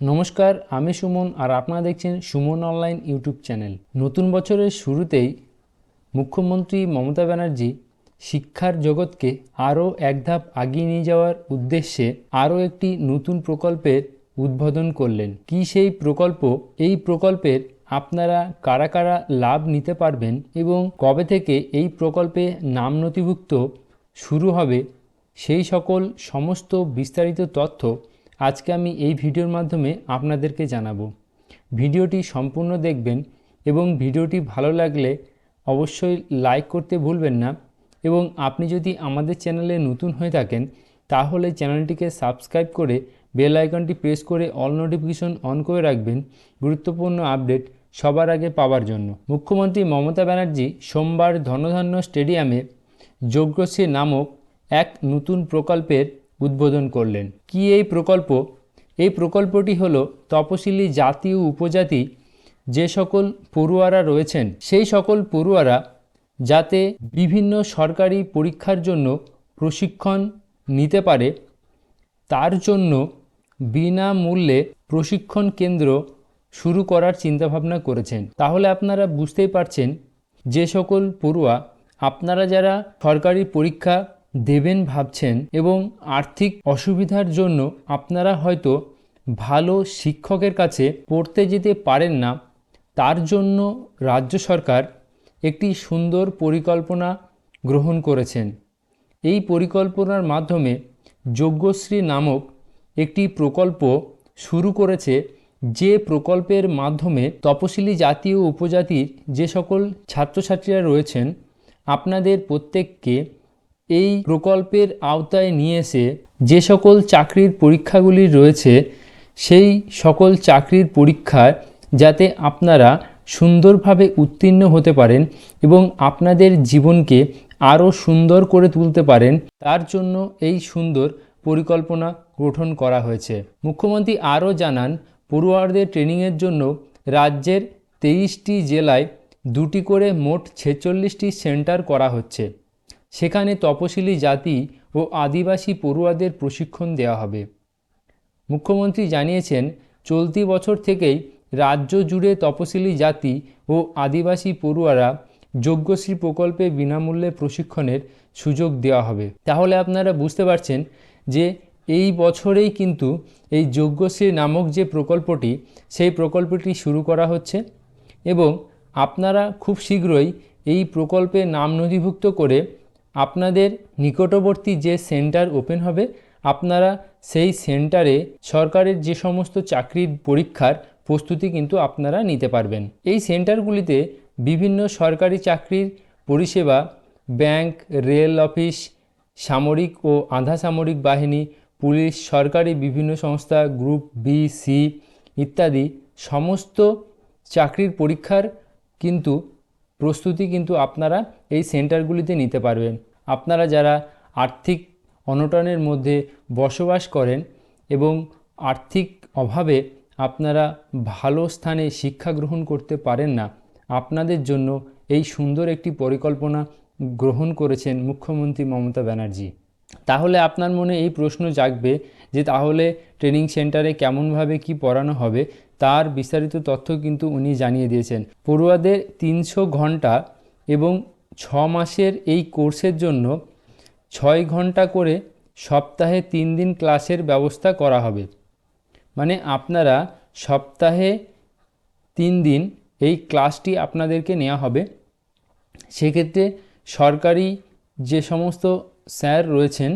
নমস্কার, আমি সুমন আর আপনারা দেখছেন সুমন অনলাইন ইউটিউব চ্যানেল। নতুন বছরের শুরুতেই মুখ্যমন্ত্রী মমতা ব্যানার্জি শিক্ষার জগৎকে আরও এক ধাপ আগিয়ে নিয়ে যাওয়ার উদ্দেশ্যে আরও একটি নতুন প্রকল্পের উদ্বোধন করলেন। কি সেই প্রকল্প? এই প্রকল্পের আপনারা কারা কারা লাভ নিতে পারবেন এবং কবে থেকে এই প্রকল্পে নাম নথিভুক্ত শুরু হবে সেই সকল সমস্ত বিস্তারিত তথ্য আজকে আমি এই ভিডিওর মাধ্যমে আপনাদেরকে জানাব। ভিডিওটি সম্পূর্ণ দেখবেন এবং ভিডিওটি ভালো লাগলে অবশ্যই লাইক করতে ভুলবেন না এবং আপনি যদি আমাদের চ্যানেলে নতুন হয়ে থাকেন, তাহলে চ্যানেলটিকে সাবস্ক্রাইব করে বেল আইকনটি প্রেস করে অল নোটিফিকেশন অন করে রাখবেন গুরুত্বপূর্ণ আপডেট সবার আগে পাওয়ার জন্য। মুখ্যমন্ত্রী মমতা ব্যানার্জি সোমবার ধনধান্য স্টেডিয়ামে যজ্ঞশ্রী নামক এক নতুন প্রকল্পের উদ্বোধন করলেন। কি এই প্রকল্প? এই প্রকল্পটি হল তপশিলি জাতি ও উপজাতি যে সকল পড়ুয়ারা রয়েছেন, সেই সকল পড়ুয়ারা যাতে বিভিন্ন সরকারি পরীক্ষার জন্য প্রশিক্ষণ নিতে পারে, তার জন্য বিনামূল্যে প্রশিক্ষণ কেন্দ্র শুরু করার চিন্তাভাবনা করেছেন। তাহলে আপনারা বুঝতেই পারছেন, যে সকল পড়ুয়া, আপনারা যারা সরকারি পরীক্ষা দেবেন ভাবছেন এবং আর্থিক অসুবিধার জন্য আপনারা হয়তো ভালো শিক্ষকের কাছে পড়তে যেতে পারেন না। তার জন্য রাজ্য সরকার একটি সুন্দর পরিকল্পনা গ্রহণ করেছেন। এই পরিকল্পনার মাধ্যমে যজ্ঞশ্রী নামক একটি প্রকল্প শুরু করেছে, যে প্রকল্পের মাধ্যমে তপশিলি জাতি ও উপজাতির যে সকল ছাত্রছাত্রীরা রয়েছেন, আপনাদের প্রত্যেককে এই প্রকল্পের আওতায় নিয়ে এসে যে সকল চাকরির পরীক্ষাগুলি রয়েছে, সেই সকল চাকরির পরীক্ষায় যাতে আপনারা সুন্দরভাবে উত্তীর্ণ হতে পারেন এবং আপনাদের জীবনকে আরও সুন্দর করে তুলতে পারেন, তার জন্য এই সুন্দর পরিকল্পনা গঠন করা হয়েছে। মুখ্যমন্ত্রী আরও জানান পড়ুয়ারদের ট্রেনিংয়ের জন্য রাজ্যের তেইশটি জেলায় দুটি করে মোট ছেচল্লিশটি সেন্টার করা হচ্ছে। সেখানে তপশিলি জাতি ও আদিবাসী পড়ুয়াদের প্রশিক্ষণ দেওয়া হবে। মুখ্যমন্ত্রী জানিয়েছেন, চলতি বছর থেকেই রাজ্য জুড়ে তপশিলি জাতি ও আদিবাসী পড়ুয়ারা যোগ্যশ্রী প্রকল্পে বিনামূল্যে প্রশিক্ষণের সুযোগ দেওয়া হবে। তাহলে আপনারা বুঝতে পারছেন যে এই বছরেই কিন্তু এই যোগ্যশ্রী নামক যে প্রকল্পটি, সেই প্রকল্পটি শুরু করা হচ্ছে এবং আপনারা খুব শীঘ্রই এই প্রকল্পে নাম নথিভুক্ত করে আপনাদের নিকটবর্তী যে সেন্টার ওপেন হবে, আপনারা সেই সেন্টারে সরকারের যে সমস্ত চাকরির পরীক্ষার প্রস্তুতি কিন্তু আপনারা নিতে পারবেন। এই সেন্টারগুলিতে বিভিন্ন সরকারি চাকরির পরিষেবা, ব্যাংক, রেল অফিস, সামরিক ও আধা সামরিক বাহিনী, পুলিশ, সরকারি বিভিন্ন সংস্থা, গ্রুপ বি, সি ইত্যাদি সমস্ত চাকরির পরীক্ষার কিন্তু প্রস্তুতি কিন্তু আপনারা এই সেন্টারগুলিতে নিতে পারবেন। আপনারা যারা আর্থিক অনটনের মধ্যে বসবাস করেন এবং আর্থিক অভাবে আপনারা ভালো স্থানে শিক্ষা গ্রহণ করতে পারেন না, আপনাদের জন্য এই সুন্দর একটি পরিকল্পনা গ্রহণ করেছেন মুখ্যমন্ত্রী মমতা ব্যানার্জি। তাহলে আপনার মনে এই প্রশ্ন জাগবে যে তাহলে ট্রেনিং সেন্টারে কেমনভাবে কি পড়ানো হবে, তার বিস্তারিত তথ্য কিন্তু উনি জানিয়ে দিয়েছেন। পড়ুয়াদের তিনশো ঘণ্টা এবং ছ মাসের এই কোর্সের জন্য ছয় ঘণ্টা করে সপ্তাহে তিন দিন ক্লাসের ব্যবস্থা করা হবে। মানে আপনারা সপ্তাহে তিন দিন এই ক্লাসটি আপনাদেরকে নেওয়া হবে। সেক্ষেত্রে সরকারি যে সমস্ত স্যার রয়েছেন,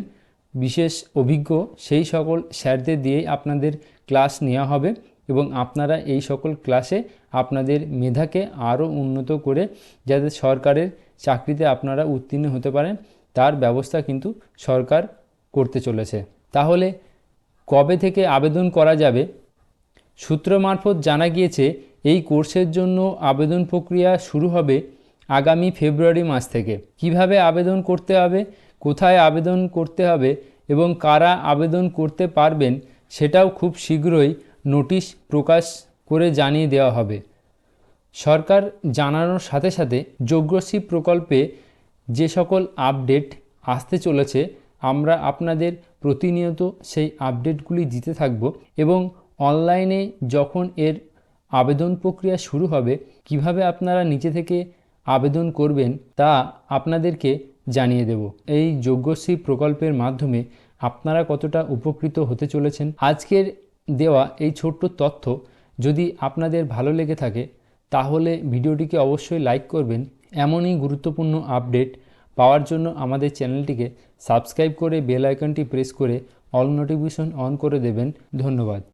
বিশেষ অভিজ্ঞ, সেই সকল স্যারদের দিয়েই আপনাদের ক্লাস নেওয়া হবে এবং আপনারা এই সকল ক্লাসে আপনাদের মেধাকে আরও উন্নত করে যাতে সরকারের চাকরিতে আপনারা উত্তীর্ণ হতে পারেন, তার ব্যবস্থা কিন্তু সরকার করতে চলেছে। তাহলে কবে থেকে আবেদন করা যাবে? সূত্র মারফত জানা গিয়েছে, এই কোর্সের জন্য আবেদন প্রক্রিয়া শুরু হবে আগামী ফেব্রুয়ারি মাস থেকে। কীভাবে আবেদন করতে হবে, কোথায় আবেদন করতে হবে এবং কারা আবেদন করতে পারবেন, সেটাও খুব শীঘ্রই নোটিশ প্রকাশ করে জানিয়ে দেওয়া হবে। সরকার জানানোর সাথে সাথে যোগ্যশ্রী প্রকল্পে যে সকল আপডেট আসতে চলেছে, আমরা আপনাদের প্রতিনিয়ত সেই আপডেটগুলি দিতে থাকব এবং অনলাইনে যখন এর আবেদন প্রক্রিয়া শুরু হবে, কীভাবে আপনারা নিচে থেকে আবেদন করবেন তা আপনাদেরকে জানিয়ে দেব। এই যোগ্যশ্রী প্রকল্পের মাধ্যমে আপনারা কতটা উপকৃত হতে চলেছেন? আজকের দেওয়া এই ছোট্ট তথ্য যদি আপনাদের ভালো লেগে থাকে তাহলে ভিডিওটিকে অবশ্যই লাইক করবেন। এমনই গুরুত্বপূর্ণ আপডেট পাওয়ার জন্য আমাদের চ্যানেলটিকে সাবস্ক্রাইব করে বেল আইকনটি প্রেস করে অল নোটিফিকেশন অন করে দেবেন। ধন্যবাদ।